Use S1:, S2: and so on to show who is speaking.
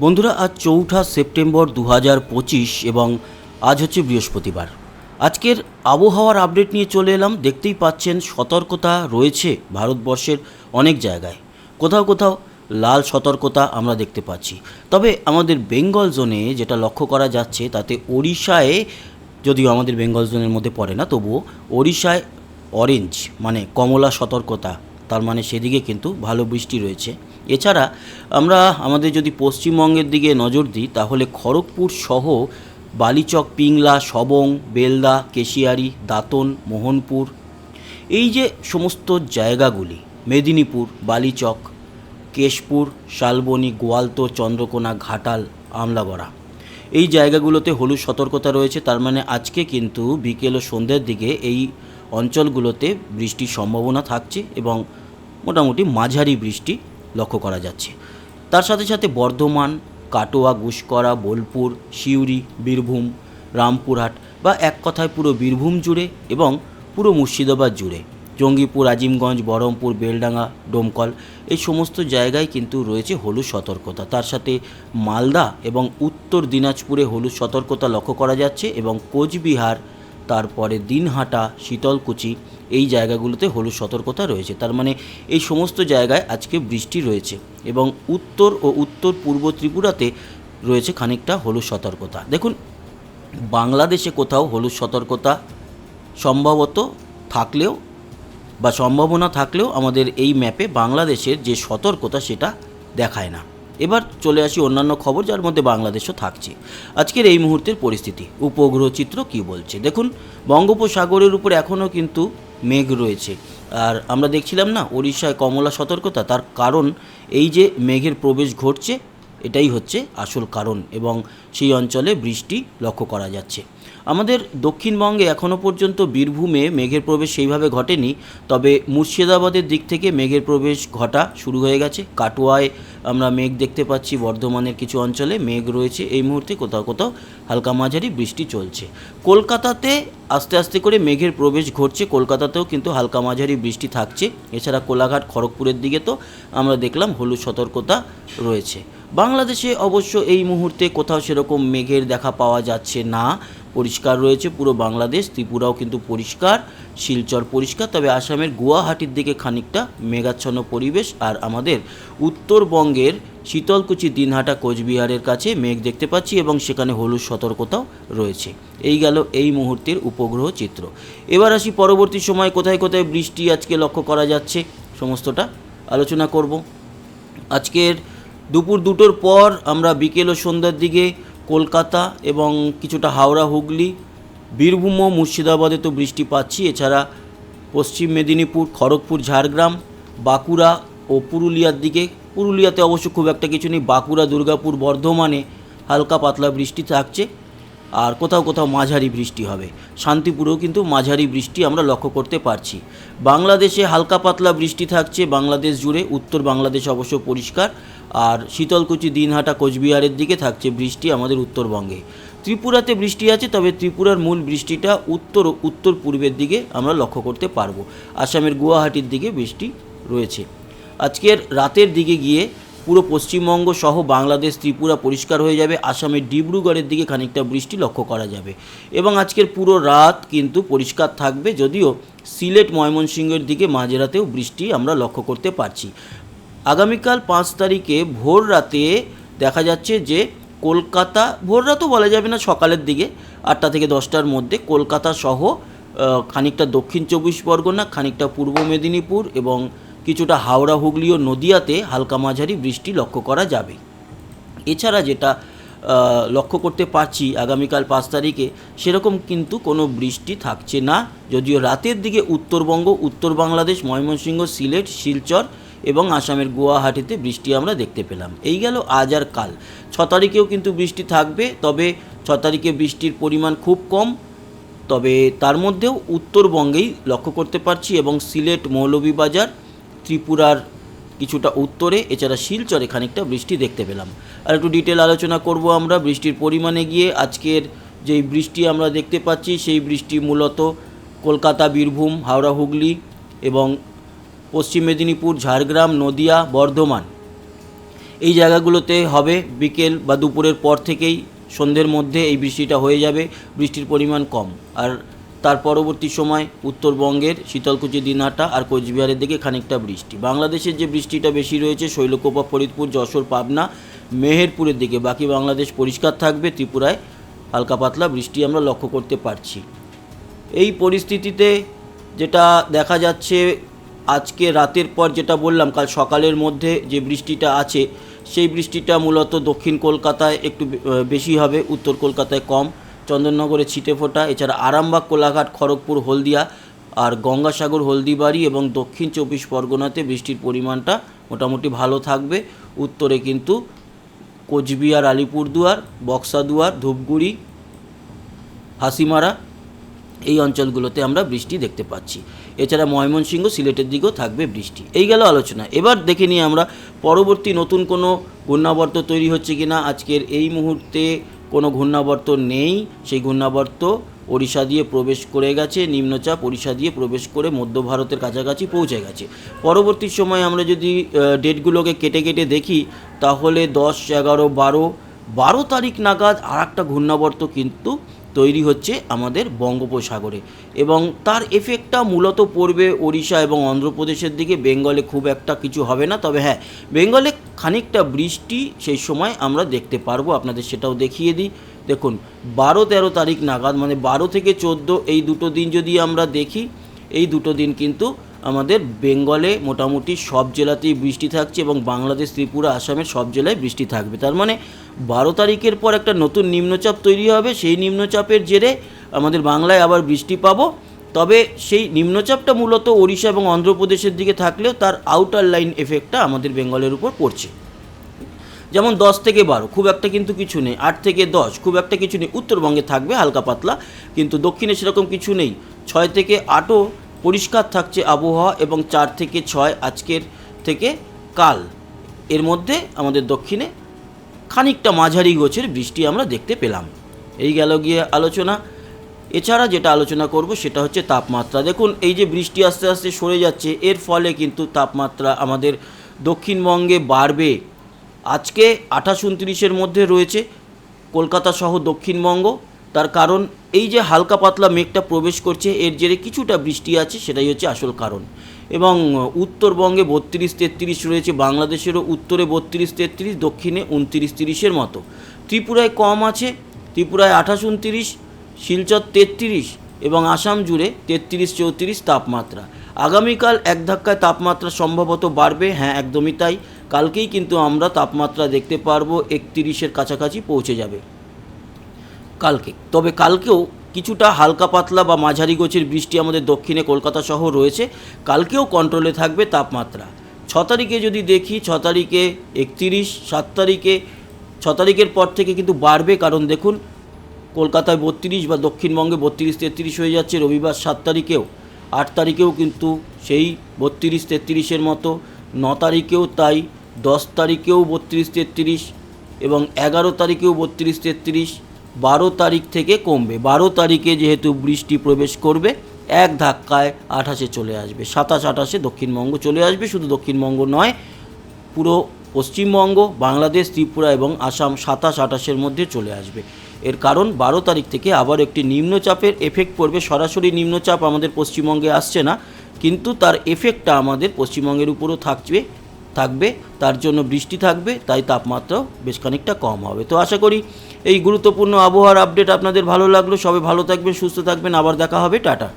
S1: বন্ধুরা, আজ চৌঠা সেপ্টেম্বর দু হাজার পঁচিশ এবং আজ হচ্ছে বৃহস্পতিবার। আজকের আবহাওয়ার আপডেট নিয়ে চলে এলাম। দেখতেই পাচ্ছেন, সতর্কতা রয়েছে ভারতবর্ষের অনেক জায়গায়। কোথাও কোথাও লাল সতর্কতা আমরা দেখতে পাচ্ছি। তবে আমাদের বেঙ্গল জোনে যেটা লক্ষ্য করা যাচ্ছে, তাতে ওড়িশায়, যদিও আমাদের বেঙ্গল জোনের মধ্যে পড়ে না, তবুও ওড়িশায় অরেঞ্জ মানে কমলা সতর্কতা, তার মানে সেদিকে কিন্তু ভালো বৃষ্টি রয়েছে। এছাড়া আমরা আমাদের যদি পশ্চিমবঙ্গের দিকে নজর দিই, তাহলে খড়গপুর সহ বালিচক, পিংলা, সবং, বেলদা, কেশিয়ারি, দাঁতন, মোহনপুর, এই যে সমস্ত জায়গাগুলি, মেদিনীপুর, বালিচক, কেশপুর, শালবনী, গোয়ালতো, চন্দ্রকোনা, ঘাটাল, আমলাগড়া, এই জায়গাগুলোতে হলুদ সতর্কতা রয়েছে। তার মানে আজকে কিন্তু বিকেল ও সন্ধ্যের দিকে এই অঞ্চলগুলোতে বৃষ্টির সম্ভাবনা থাকছে এবং মোটামুটি মাঝারি বৃষ্টি লক্ষ্য করা যাচ্ছে। তার সাথে সাথে বর্ধমান, কাটোয়া, গুসকরা, বোলপুর, সিউড়ি, বীরভূম, রামপুরহাট বা এক কথায় পুরো বীরভূম জুড়ে এবং পুরো মুর্শিদাবাদ জুড়ে। জঙ্গিপুর, আজিমগঞ্জ, বহরমপুর, বেলডাঙ্গা, ডোমকল এই সমস্ত জায়গায় কিন্তু রয়েছে হলুদ সতর্কতা। তার সাথে মালদা এবং উত্তর দিনাজপুরে হলুদ সতর্কতা লক্ষ্য করা যাচ্ছে এবং কোচবিহার তারপরে দিনহাটা শীতলকুচি, এই জায়গাগুলোতে হলুদ সতর্কতা রয়েছে। তার মানে এই সমস্ত জায়গায় আজকে বৃষ্টি রয়েছে এবং উত্তর ও উত্তর পূর্ব ত্রিপুরাতে রয়েছে খানিকটা হলুদ সতর্কতা। দেখুন, বাংলাদেশে কোথাও হলুদ সতর্কতা সম্ভবত থাকলেও বা সম্ভাবনা থাকলেও আমাদের এই ম্যাপে বাংলাদেশের যে সতর্কতা সেটা দেখায় না। এবার চলে আসি অন্যান্য খবর যার মধ্যে বাংলাদেশও থাকছে। আজকের এই মুহূর্তের পরিস্থিতি, উপগ্রহ চিত্র কী বলছে? দেখুন, বঙ্গোপসাগরের উপর এখনও কিন্তু মেঘ রয়েছে। আর আমরা দেখছিলাম না, ওড়িশায় কমলা সতর্কতা, তার কারণ এই যে মেঘের প্রবেশ ঘটছে এটাই হচ্ছে আসল কারণ এবং সেই অঞ্চলে বৃষ্টি লক্ষ্য করা যাচ্ছে। আমাদের দক্ষিণবঙ্গে এখনও পর্যন্ত বীরভূমে মেঘের প্রবেশ সেইভাবে ঘটেনি, তবে মুর্শিদাবাদের দিক থেকে মেঘের প্রবেশ ঘটা শুরু হয়ে গেছে। কাটোয়ায় আমরা মেঘ দেখতে পাচ্ছি, বর্ধমানের কিছু অঞ্চলে মেঘ রয়েছে। এই মুহূর্তে কোথাও কোথাও হালকা মাঝারি বৃষ্টি চলছে। কলকাতাতে আস্তে আস্তে করে মেঘের প্রবেশ ঘটছে। কলকাতাতেও কিন্তু হালকা মাঝারি বৃষ্টি থাকছে। এছাড়া কোলাঘাট, খড়গপুরের দিকে তো আমরা দেখলাম হলুদ সতর্কতা রয়েছে। বাংলাদেশে অবশ্য এই মুহূর্তে কোথাও সেরকম মেঘের দেখা পাওয়া যাচ্ছে না। পরিষ্কার রয়েছে, পুরো বাংলাদেশ, ত্রিপুরাও কিন্তু পরিষ্কার, শিলচর পরিষ্কার, তবে আসামের গুয়াহাটির দিকে খানিকটা মেঘাচ্ছন্ন পরিবেশ আর আমাদের উত্তরবঙ্গের শীতলকুচি, দিনহাটা, কোচবিহারের কাছে মেঘ দেখতে পাচ্ছি এবং সেখানে হলুদ সতর্কতাও রয়েছে। এই গেল এই মুহূর্তের উপগ্রহ চিত্র। এবার আসি পরবর্তী সময়, কোথায় কোথায় বৃষ্টি আজকে লক্ষ্য করা যাচ্ছে, সমস্তটা আলোচনা করব। আজকের দুপুর দুটোর পর আমরা বিকেল ও সন্ধ্যার দিকে কলকাতা এবং কিছুটা হাওড়া, হুগলি, বীরভূম ও মুর্শিদাবাদে তো বৃষ্টি পাচ্ছি। এছাড়া পশ্চিম মেদিনীপুর, খড়গপুর, ঝাড়গ্রাম, বাঁকুড়া ও পুরুলিয়ার দিকে। পুরুলিয়াতে অবশ্য খুব একটা কিছু নেই। বাঁকুড়া, দুর্গাপুর, বর্ধমানে হালকা পাতলা বৃষ্টি থাকছে। আর কোথাও কোথাও মাঝারি বৃষ্টি হবে। শান্তিপুরেও কিন্তু মাঝারি বৃষ্টি আমরা লক্ষ্য করতে পারছি। বাংলাদেশে হালকা পাতলা বৃষ্টি থাকছে বাংলাদেশ জুড়ে, উত্তর বাংলাদেশ অবশ্য পরিষ্কার, আর শীতলকুচি, দিনহাটা, কোচবিহারের দিকে থাকছে বৃষ্টি আমাদের উত্তরবঙ্গে। ত্রিপুরাতে বৃষ্টি আছে, তবে ত্রিপুরার মূল বৃষ্টিটা উত্তর ও উত্তর পূর্বের দিকে আমরা লক্ষ্য করতে পারব। আসামের গুয়াহাটির দিকে বৃষ্টি রয়েছে। আজকের রাতের দিকে গিয়ে পুরো পশ্চিমবঙ্গ সহ বাংলাদেশ ত্রিপুরা পরিষ্কার হয়ে যাবে। আসামের ডিব্রুগড়ের দিকে খানিকটা বৃষ্টি লক্ষ্য করা যাবে। এবং আজকের পুরো রাত কিন্তু পরিষ্কার থাকবে, যদিও সিলেট, ময়মনসিংহের দিকে মাঝরাতেও বৃষ্টি আমরা লক্ষ্য করতে পারছি। আগামীকাল পাঁচ তারিখে ভোর রাতে দেখা যাচ্ছে যে কলকাতা, ভোর রাতও বলা যাবে না সকালের দিকে, আটটা থেকে দশটার মধ্যে কলকাতা সহ খানিকটা দক্ষিণ চব্বিশ পরগনা, খানিকটা পূর্ব মেদিনীপুর এবং কিছুটা হাওড়া, হুগলি ও নদিয়াতে হালকা মাঝারি বৃষ্টি লক্ষ্য করা যাবে। এছাড়া যেটা লক্ষ্য করতে পারছি আগামীকাল পাঁচ তারিখে, সেরকম কিন্তু কোনো বৃষ্টি থাকছে না। যদিও রাতের দিকে উত্তরবঙ্গ, উত্তর বাংলাদেশ, ময়মনসিংহ, সিলেট, শিলচর এবং আসামের গুয়াহাটিতে বৃষ্টি আমরা দেখতে পেলাম। এই গেল আজ আর কাল। ছ তারিখেও কিন্তু বৃষ্টি থাকবে, তবে ছ তারিখে বৃষ্টির পরিমাণ খুব কম। তবে তার মধ্যেও উত্তরবঙ্গেই লক্ষ্য করতে পারছি এবং সিলেট মৌলভীবাজার ত্রিপুরার কিছুটা উত্তরে, এছাড়া শিলচরে খানিকটা বৃষ্টি দেখতে পেলাম। আর একটু ডিটেল আলোচনা করব আমরা, বৃষ্টির পরিমাণে গিয়ে আজকের যেই বৃষ্টি আমরা দেখতে পাচ্ছি, সেই বৃষ্টি মূলত কলকাতা, বীরভূম, হাওড়া, হুগলি এবং পশ্চিম মেদিনীপুর, ঝাড়গ্রাম, নদিয়া, বর্ধমান। এই জায়গাগুলোতে হবে বিকেল বা দুপুরের পর থেকেই সন্ধ্যের মধ্যে এই বৃষ্টিটা হয়ে যাবে, বৃষ্টির পরিমাণ কম। আর তার পরবর্তী সময় উত্তরবঙ্গের শীতলকুচি, দিনহাটা আর কোচবিহারের দিকে খানিকটা বৃষ্টি। বাংলাদেশের যে বৃষ্টিটা বেশি রয়েছে, শৈলকোপা, ফরিদপুর, যশোর, পাবনা, মেহেরপুরের দিকে। বাকি বাংলাদেশ পরিষ্কার থাকবে, ত্রিপুরায় হালকা পাতলা বৃষ্টি আমরা লক্ষ্য করতে পারছি। এই পরিস্থিতিতে যেটা দেখা যাচ্ছে, আজকে রাতের পর যেটা বললাম, কাল সকালের মধ্যে যে বৃষ্টিটা আছে, সেই বৃষ্টিটা মূলত দক্ষিণ কলকাতায় একটু বেশি হবে, উত্তর কলকাতায় কম। চন্দননগরে ছিটে ফোটা। এছাড়া আরামবাগ, কোলাঘাট, খড়গপুর, হলদিয়া আর গঙ্গাসাগর, হলদিবাড়ি এবং দক্ষিণ চব্বিশ পরগনাতে বৃষ্টির পরিমাণটা মোটামুটি ভালো থাকবে। উত্তরে কিন্তু কোচবিহার, আলিপুরদুয়ার, বক্সাদুয়ার, ধূপগুড়ি, হাসিমারা এই অঞ্চলগুলোতে আমরা বৃষ্টি দেখতে পাচ্ছি। এছাড়া ময়মনসিংহ সিলেটের দিকেও থাকবে বৃষ্টি। এই গেল আলোচনা। এবার দেখে নিই আমরা পরবর্তী নতুন কোনো ঘূর্ণাবর্ত তৈরি হচ্ছে কিনা। আজকের এই মুহূর্তে কোনো ঘূর্ণাবর্ত নেই, সেই ঘূর্ণাবর্ত ওড়িশা দিয়ে প্রবেশ করে গেছে, নিম্নচাপ ওড়িশা দিয়ে প্রবেশ করে মধ্য ভারতের কাছাকাছি পৌঁছে গেছে। পরবর্তী সময় আমরা যদি ডেটগুলোকে কেটে কেটে দেখি, তাহলে দশ, এগারো, বারো বারো তারিখ নাগাদ আর একটা ঘূর্ণাবর্ত কিন্তু তৈরি হচ্ছে আমাদের বঙ্গোপসাগরে। এবং তার এফেক্টটা মূলত পড়বে ওড়িশা এবং অন্ধ্রপ্রদেশের দিকে। বেঙ্গলে খুব একটা কিছু হবে না, তবে হ্যাঁ বেঙ্গলে খানিকটা বৃষ্টি সেই সময় আমরা দেখতে পারব। আপনাদের সেটাও দেখিয়ে দিই। দেখুন, বারো তেরো তারিখ নাগাদ মানে বারো থেকে চোদ্দ এই দুটো দিন যদি আমরা দেখি, এই দুটো দিন কিন্তু আমাদের বেঙ্গলে মোটামুটি সব জেলাতেই বৃষ্টি থাকছে এবং বাংলাদেশ, ত্রিপুরা, আসামের সব জেলায় বৃষ্টি থাকবে। তার মানে বারো তারিখের পর একটা নতুন নিম্নচাপ তৈরি হবে। সেই নিম্নচাপের জেরে আমাদের বাংলায় আবার বৃষ্টি পাবো। তবে সেই নিম্নচাপটা মূলত ওড়িশা এবং অন্ধ্রপ্রদেশের দিকে থাকলেও তার আউটার লাইন এফেক্টটা আমাদের বেঙ্গলের উপর পড়ছে। যেমন দশ থেকে বারো, খুব একটা কিন্তু কিছু নেই। আট থেকে দশ, খুব একটা কিছু নেই। উত্তরবঙ্গে থাকবে হালকা পাতলা, কিন্তু দক্ষিণে সেরকম কিছু নেই। ছয় থেকে আটও পরিষ্কার থাকছে আবহাওয়া এবং চার থেকে ছয় আজকের থেকে কাল। এর মধ্যে আমাদের দক্ষিণে খানিকটা মাঝারি গোছের বৃষ্টি আমরা দেখতে পেলাম। এই গেল গিয়ে আলোচনা। এছাড়া যেটা আলোচনা করব সেটা হচ্ছে তাপমাত্রা। দেখুন, এই যে বৃষ্টি আস্তে আস্তে সরে যাচ্ছে, এর ফলে কিন্তু তাপমাত্রা আমাদের দক্ষিণবঙ্গে বাড়বে। আজকে আঠাশ উনত্রিশের মধ্যে রয়েছে কলকাতা সহ দক্ষিণবঙ্গ। তার কারণ, এই যে হালকা পাতলা মেঘটা প্রবেশ করছে, এর জেরে কিছুটা বৃষ্টি আছে, সেটাই হচ্ছে আসল কারণ। এবং উত্তরবঙ্গে বত্রিশ তেত্রিশ রয়েছে, বাংলাদেশেরও উত্তরে বত্রিশ তেত্রিশ, দক্ষিণে উনত্রিশ তিরিশের মতো। ত্রিপুরায় কম আছে, ত্রিপুরায় আঠাশ উনত্রিশ শিলচর তেত্রিশ এবং আসাম জুড়ে তেত্রিশ চৌত্রিশ তাপমাত্রা। আগামীকাল এক ধাক্কায় তাপমাত্রা সম্ভবত বাড়বে হ্যাঁ একদমই তাই। কালকেই কিন্তু আমরা তাপমাত্রা দেখতে পারব, একত্রিশের কাছাকাছি পৌঁছে যাবে। কালকে। তবে কালকেও কিছুটা হালকা পাতলা বা মাঝারি গোছের বৃষ্টি আমাদের দক্ষিণে কলকাতা সহ রয়েছে। কালকেও কন্ট্রোলে থাকবে তাপমাত্রা। ছ তারিখে যদি দেখি, ছ তারিখে একত্রিশ, সাত তারিখে, ছ তারিখের পর থেকে কিন্তু বাড়বে। কারণ দেখুন কলকাতায় বত্রিশ বা দক্ষিণবঙ্গে বত্রিশ তেত্রিশ হয়ে যাচ্ছে, রবিবার সাত তারিখেও। আট তারিখেও কিন্তু সেই বত্রিশ তেত্রিশের মতো, ন তারিখেও তাই, দশ তারিখেও বত্রিশ তেত্রিশ এবং এগারো তারিখেও বত্রিশ তেত্রিশ, বারো তারিখ থেকে কমবে। বারো তারিখে যেহেতু বৃষ্টি প্রবেশ করবে, এক ধাক্কায় আঠাশে চলে আসবে, সাতাশ আঠাশে দক্ষিণবঙ্গ চলে আসবে, শুধু দক্ষিণবঙ্গ নয়, পুরো পশ্চিমবঙ্গ, বাংলাদেশ, ত্রিপুরা এবং আসাম সাতাশ আঠাশের মধ্যে চলে আসবে। এর কারণ বারো তারিখ থেকে আবার একটি নিম্নচাপের এফেক্ট পড়বে। সরাসরি নিম্নচাপ আমাদের পশ্চিমবঙ্গে আসছে না, কিন্তু তার এফেক্টটা আমাদের পশ্চিমবঙ্গের উপরও থাকবে থাকবে। তার জন্য বৃষ্টি থাকবে, তাই তাপমাত্রাও বেশ খানিকটা কম হবে। তো আশা করি এই গুরুত্বপূর্ণ আবহাওয়ার আপডেট আপনাদের ভালো লাগল। সবাই ভালো থাকবেন, সুস্থ থাকবেন। আবার দেখা হবে। টাটা।